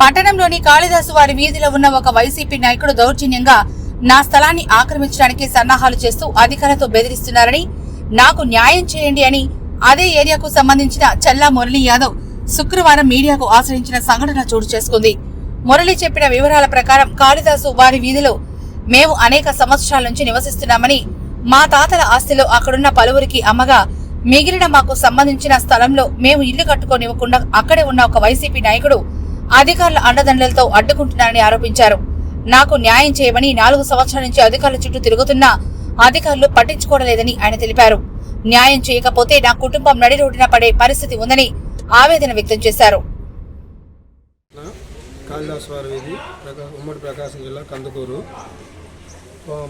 పట్టణంలోని కాళిదాసు వారి వీధిలో ఉన్న ఒక వైసీపీ నాయకుడు దౌర్జన్యంగా నా స్థలాన్ని ఆక్రమించడానికి సన్నాహాలు చేస్తూ అధికారులతో బెదిరిస్తున్నారని నాకు న్యాయం చేయండి అని అదే ఏరియాకు సంబంధించిన చల్లా మురళీ యాదవ్ శుక్రవారం మీడియాకు ఆశ్రయించిన సంఘటన చోటు చేసుకుంది. మురళి చెప్పిన వివరాల ప్రకారం కాళిదాసు వారి వీధిలో మేము అనేక సంవత్సరాల నుంచి నివసిస్తున్నామని మా తాతల ఆస్తిలో అక్కడున్న పలువురికి అమ్మగా మిగిలిన మాకు సంబంధించిన స్థలంలో మేము ఇల్లు కట్టుకోనివ్వకుండా అక్కడే ఉన్న ఒక వైసీపీ నాయకుడు అధికారుల అండదండలతో అడ్డుకుంటున్నారని ఆరోపించారు. నాకు న్యాయం చేయమని నాలుగు సంవత్సరాల నుంచి అధికారుల చుట్టూ తిరుగుతున్నా అధికారులు పట్టించుకోవడం లేదని ఆయన తెలిపారు. న్యాయం చేయకపోతే నా కుటుంబం నడి రోడ్డున పడే పరిస్థితి ఉందని ఆవేదన వ్యక్తం చేశారు. వీధి ఉమ్మడి ప్రకాశం జిల్లా కందుకూరు.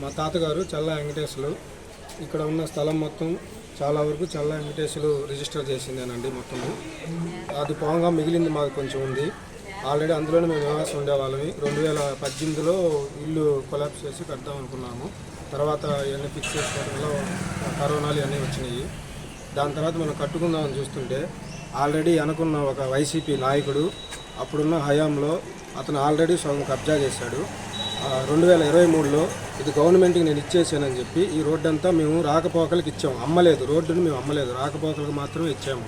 మా తాతగారు చల్లా వెంకటేశ్వరు ఇక్కడ ఉన్న స్థలం మొత్తం చాలా వరకు చల్లా వెంకటేశ్వరు రిజిస్టర్ చేసిందేనండి మొత్తం అది పోగా మిగిలింది మాకు కొంచెం ఉంది. ఆల్రెడీ అందులోనే మేము నివాసం ఉండేవాళ్ళమి. రెండు వేల పద్దెనిమిదిలో ఇల్లు కొలాప్స్ చేసి కడదాం అనుకున్నాము. తర్వాత ఇవన్నీ ఫిక్స్ చేసుకోవడంలో కరోనాలు ఇవన్నీ వచ్చినాయి. దాని తర్వాత మనం కట్టుకుందామని చూస్తుంటే ఆల్రెడీ అనుకున్న ఒక వైసీపీ నాయకుడు అప్పుడున్న హయాంలో అతను ఆల్రెడీ సగం కబ్జా చేశాడు. రెండు వేల ఇరవై మూడులో ఇది గవర్నమెంట్కి నేను ఇచ్చేసానని చెప్పి ఈ రోడ్డు అంతా మేము రాకపోకలకు ఇచ్చాము అమ్మలేదు. రోడ్డుని మేము అమ్మలేదు. రాకపోకలకు మాత్రమే ఇచ్చాము.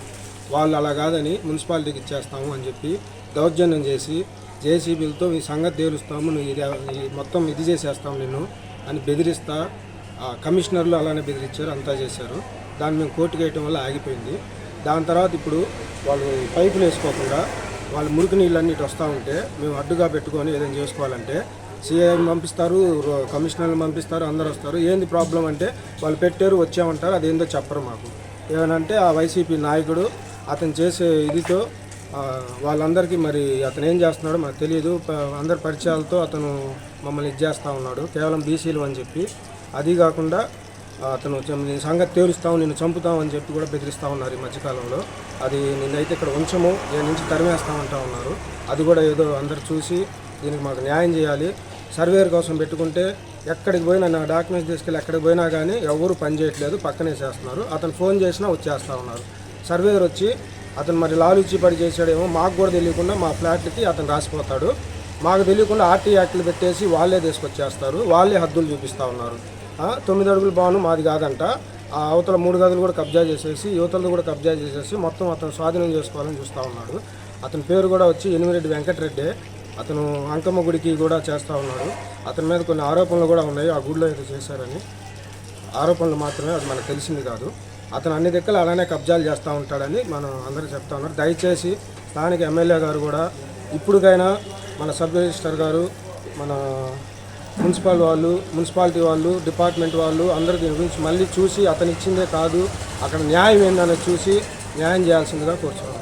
వాళ్ళు అలా కాదని మున్సిపాలిటీకి ఇచ్చేస్తాము అని చెప్పి దౌర్జన్యం చేసి జేసీబీలతో ఈ సంగతి తేలుస్తాము నువ్వు ఇది మొత్తం ఇది చేసేస్తాము నేను అని బెదిరిస్తా ఆ కమిషనర్లు అలానే బెదిరించారు అంతా చేశారు. దాన్ని మేము కోర్టుకు వేయటం వల్ల ఆగిపోయింది. దాని తర్వాత ఇప్పుడు వాళ్ళు పైపులు వేసుకోకుండా వాళ్ళు మురికి నీళ్ళు వస్తూ ఉంటే మేము అడ్డుగా పెట్టుకొని ఏదైనా చేసుకోవాలంటే సిఐని పంపిస్తారు కమిషనర్లు పంపిస్తారు అందరు వస్తారు. ఏంది ప్రాబ్లం అంటే వాళ్ళు పెట్టారు వచ్చామంటారు అదేందో చెప్పరు మాకు. ఏమనంటే ఆ వైసీపీ నాయకుడు అతను చేసే ఇదితో వాళ్ళందరికీ మరి అతను ఏం చేస్తున్నాడో మనకు తెలియదు. అందరి పరిచయాలతో అతను మమ్మల్ని ఇది ఉన్నాడు. కేవలం బీసీలు అని చెప్పి. అది కాకుండా అతను చెం- సంగతి తేలుస్తాం నేను చంపుతాం అని చెప్పి కూడా బెదిరిస్తూ ఉన్నారు ఈ మధ్యకాలంలో. అది నిన్నైతే ఇక్కడ ఉంచము దీని నుంచి తరిమేస్తామంటా ఉన్నారు. అది కూడా ఏదో అందరు చూసి దీనికి మాకు న్యాయం చేయాలి. సర్వేర్ కోసం పెట్టుకుంటే ఎక్కడికి పోయినా నా డాక్యుమెంట్స్ తీసుకెళ్ళి ఎక్కడికి పోయినా కానీ ఎవరు పని చేయట్లేదు పక్కనే చేస్తున్నారు. అతను ఫోన్ చేసినా వచ్చేస్తూ ఉన్నారు. సర్వేయర్ వచ్చి అతను మరి లాలూచి పడి చేశాడేమో మాకు కూడా తెలియకుండా మా ఫ్లాట్లకి అతను రాసిపోతాడు. మాకు తెలియకుండా ఆర్టీ యాక్ట్లు పెట్టేసి వాళ్ళే తీసుకొచ్చేస్తారు. వాళ్ళే హద్దులు చూపిస్తూ ఉన్నారు. తొమ్మిది అడుగుల భవనం మాది కాదంట. ఆ అవతల మూడు గదులు కూడా కబ్జా చేసేసి యువతలు కూడా కబ్జా చేసేసి మొత్తం అతను స్వాధీనం చేసుకోవాలని చూస్తూ ఉన్నాడు. అతని పేరు కూడా వచ్చి ఎనిమిరెడ్డి వెంకటరెడ్డి. అతను అంకమ్మ గుడికి కూడా చేస్తూ ఉన్నాడు. అతని మీద కొన్ని ఆరోపణలు కూడా ఉన్నాయి. ఆ గుడిలో ఏదో చేశారని. ఆరోపణలు మాత్రమే అది మనకు తెలిసింది కాదు. అతను అన్ని దిక్కలు అలానే కబ్జాలు చేస్తూ ఉంటాడని మనం అందరూ చెప్తా ఉన్నారు. దయచేసి స్థానిక ఎమ్మెల్యే గారు కూడా ఇప్పుడుకైనా మన సబ్ రిజిస్టర్ గారు మన మున్సిపల్ వాళ్ళు మున్సిపాలిటీ వాళ్ళు డిపార్ట్మెంట్ వాళ్ళు అందరూ దీని గురించి మళ్ళీ చూసి అతను ఇచ్చిందే కాదు అక్కడ న్యాయం ఏందనేది చూసి న్యాయం చేయాల్సిందిగా కోరుచున్నాను